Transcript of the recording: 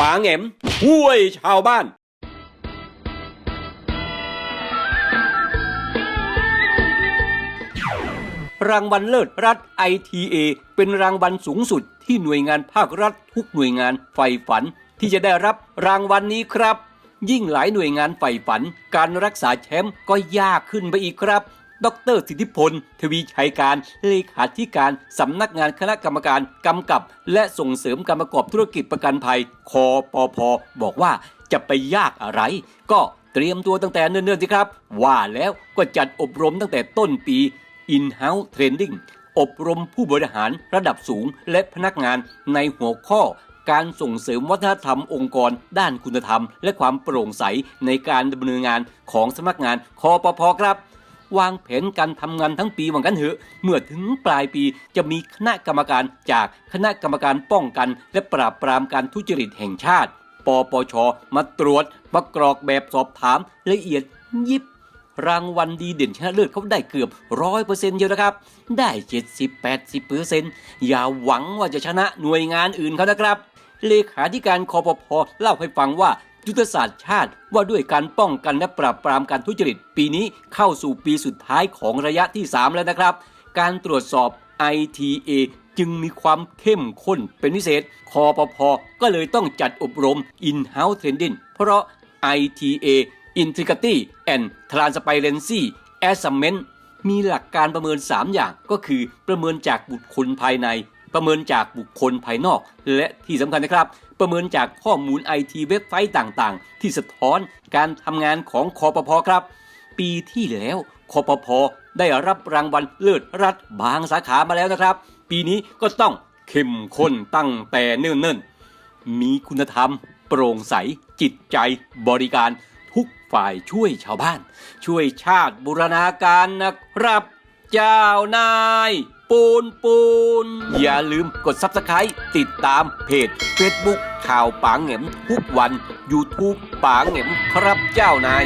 ป๋าแหงมช่วยชาวบ้านรางวัลเลิศรัฐ ITA เป็นรางวัลสูงสุดที่หน่วยงานภาครัฐทุกหน่วยงานใฝ่ฝัน ที่จะได้รับรางวัลนี้ครับ ยิ่งหลายหน่วยงานใฝ่ฝัน การรักษาแชมป์ก็ยากขึ้นไปอีกครับ ดรสิทธิพล ทวีชัยการ เลขาธิการสำนักงานคณะกรรมการกำกับ และส่งเสริมการประกอบธุรกิจประกันภัย คอปพบอกว่าจะไปยากอะไร ก็เตรียมตัวตั้งแต่เนิ่นๆสิครับ ว่าแล้วก็จัดอบรมตั้งแต่ต้นปี In-house Training อบรมผู้บริหารระดับสูงและพนักงานในหัวข้อการส่งเสริมวัฒนธรรมองค์กร ด้านคุณธรรม และความโปร่งใสในการดำเนินงานของสำนักงานคอปพครับ วางแผนการทำงานทั้งปีว่างั้นเถอะ เมื่อถึงปลายปีจะมีคณะกรรมการจากคณะกรรมการป้องกัน และปราบปรามการทุจริตแห่งชาติ ปปช มาตรวจมากรอกแบบสอบถามละเอียดยิบรางวัลดีเด่นชนะเลิศเขาได้เกือบร้อยเปอร์เซ็นต์เยอะนะครับ ได้เจ็ดสิบแปดสิบเปอร์เซ็นต์อย่าหวังว่าจะชนะหน่วยงานอื่นเขานะครับ เลขาธิการคอปพเล่าให้ฟังว่า ยุทธศาสตร์ชาติว่าด้วยการป้องกันและปราบปรามการทุจริต ปีนี้เข้าสู่ปีสุดท้ายของระยะที่ 3 แล้วนะครับ การตรวจสอบ ITA จึงมีความเข้มข้นเป็นพิเศษ คอปพอก็เลยต้องจัดอบรม In-house Training เพราะ ITA Integrity and Transparency Assessment มีหลักการประเมิน 3 อย่างก็คือประเมินจากบุคคลภายใน ประเมินจากบุคคลภายนอก และที่สำคัญนะครับ ประเมินจากข้อมูลไอทีเว็บไซต์ต่างๆ ที่สะท้อนการทำงานของคอปพครับ ปีที่แล้วคอปพได้รับรางวัลเลิศรัฐบางสาขามาแล้วนะครับ ปีนี้ก็ต้องเข้มข้นตั้งแต่เนิ่นๆ มีคุณธรรม โปร่งใส จิตใจ บริการทุกฝ่ายช่วยชาวบ้าน ช่วยชาติบูรณาการนะครับ เจ้านาย ปูนปูน อย่าลืมกด Subscribe ติดตามเพจ Facebook ข่าวปางเหง็มทุกวัน YouTube ปางเหง็มครับเจ้านาย